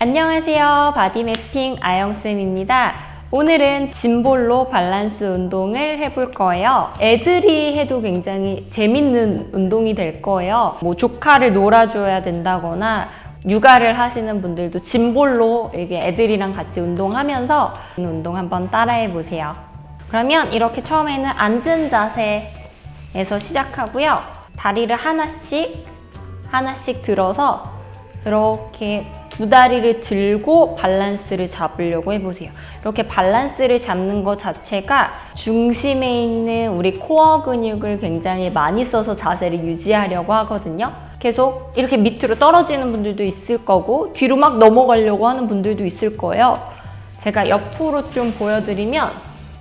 안녕하세요. 바디매핑 아영쌤입니다. 오늘은 짐볼로 밸런스 운동을 해볼 거예요. 애들이 해도 굉장히 재밌는 운동이 될 거예요. 뭐 조카를 놀아줘야 된다거나 육아를 하시는 분들도 짐볼로 이게 애들이랑 같이 운동하면서 운동 한번 따라해 보세요. 그러면 이렇게 처음에는 앉은 자세에서 시작하고요. 다리를 하나씩 하나씩 들어서 이렇게 두 다리를 들고 밸런스를 잡으려고 해보세요. 이렇게 밸런스를 잡는 것 자체가 중심에 있는 우리 코어 근육을 굉장히 많이 써서 자세를 유지하려고 하거든요. 계속 이렇게 밑으로 떨어지는 분들도 있을 거고 뒤로 막 넘어가려고 하는 분들도 있을 거예요. 제가 옆으로 좀 보여드리면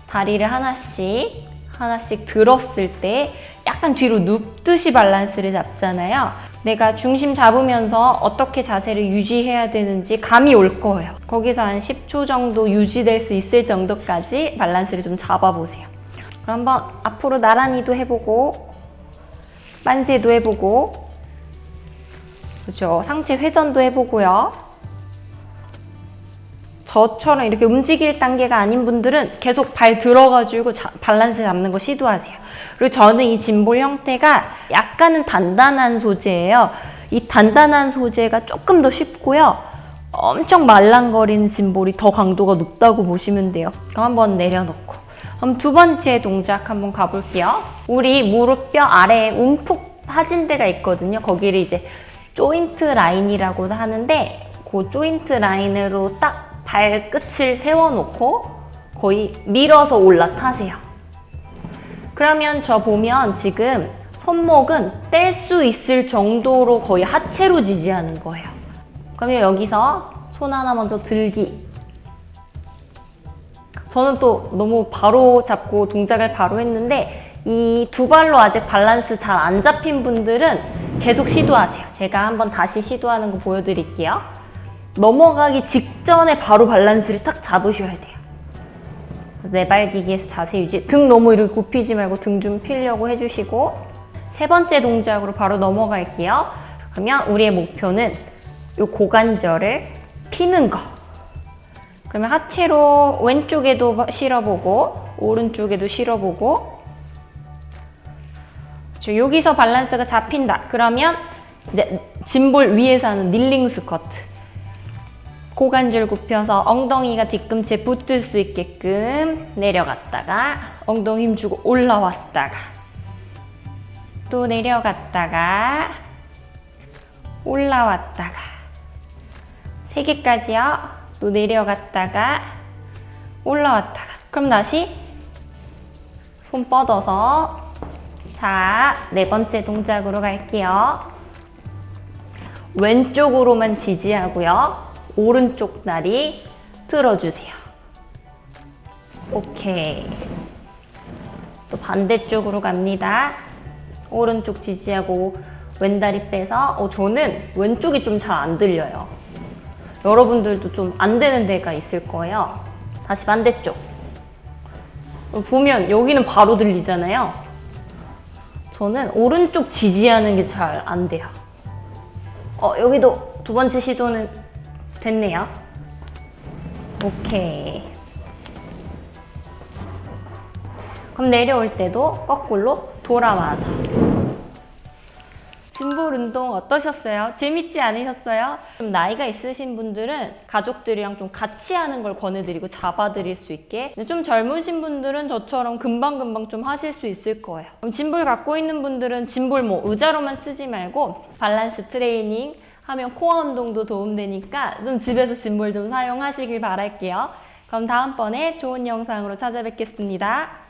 다리를 하나씩 하나씩 들었을 때 약간 뒤로 눕듯이 밸런스를 잡잖아요. 내가 중심 잡으면서 어떻게 자세를 유지해야 되는지 감이 올 거예요. 거기서 한 10초 정도 유지될 수 있을 정도까지 밸런스를 좀 잡아보세요. 그럼 한번 앞으로 나란히도 해보고 만세도 해보고 그렇죠. 상체 회전도 해보고요. 저처럼 이렇게 움직일 단계가 아닌 분들은 계속 발 들어가지고 자- 밸런스 잡는 거 시도하세요. 그리고 저는 이 짐볼 형태가 약간은 단단한 소재예요. 이 단단한 소재가 조금 더 쉽고요. 엄청 말랑거리는 짐볼이 더 강도가 높다고 보시면 돼요. 한번 내려놓고. 그럼 두 번째 동작 한번 가볼게요. 우리 무릎뼈 아래에 움푹 파진 데가 있거든요. 거기를 이제 조인트 라인이라고도 하는데 그 조인트 라인으로 딱 발끝을 세워놓고 거의 밀어서 올라타세요. 그러면 저 보면 지금 손목은 뗄 수 있을 정도로 거의 하체로 지지하는 거예요. 그러면 여기서 손 하나 먼저 들기. 저는 또 너무 바로 잡고 동작을 바로 했는데 이 두 발로 아직 밸런스 잘 안 잡힌 분들은 계속 시도하세요. 제가 한번 다시 시도하는 거 보여드릴게요. 넘어가기 직전에 바로 밸런스를 탁 잡으셔야 돼요. 내발기기에서 자세 유지. 등 너무 이렇게 굽히지 말고 등좀 피려고 해주시고 세 번째 동작으로 바로 넘어갈게요. 그러면 우리의 목표는 이 고관절을 피는 거. 그러면 하체로 왼쪽에도 실어보고 오른쪽에도 실어보고 저 여기서 밸런스가 잡힌다. 그러면 이제 짐볼 위에서 하는 닐링 스쿼트. 고관절 굽혀서 엉덩이가 뒤꿈치에 붙을 수 있게끔 내려갔다가 엉덩이 힘주고 올라왔다가 또 내려갔다가 올라왔다가 세 개까지요. 또 내려갔다가 올라왔다가 그럼 다시 손 뻗어서 자, 네 번째 동작으로 갈게요. 왼쪽으로만 지지하고요. 오른쪽 다리 들어주세요. 오케이. 또 반대쪽으로 갑니다. 오른쪽 지지하고 왼다리 빼서 어, 저는 왼쪽이 좀 잘 안 들려요. 여러분들도 좀 안 되는 데가 있을 거예요. 다시 반대쪽. 어, 보면 여기는 바로 들리잖아요. 저는 오른쪽 지지하는 게 잘 안 돼요. 어, 여기도 두 번째 시도는 됐네요. 오케이. 그럼 내려올 때도 거꾸로 돌아와서. 짐볼 운동 어떠셨어요? 재밌지 않으셨어요? 좀 나이가 있으신 분들은 가족들이랑 좀 같이 하는 걸 권해드리고 잡아드릴 수 있게 좀 젊으신 분들은 저처럼 금방금방 좀 하실 수 있을 거예요 그럼 짐볼 갖고 있는 분들은 짐볼 뭐 의자로만 쓰지 말고 밸런스 트레이닝 하면 코어 운동도 도움되니까 좀 집에서 짐볼 좀 사용하시길 바랄게요. 그럼 다음번에 좋은 영상으로 찾아뵙겠습니다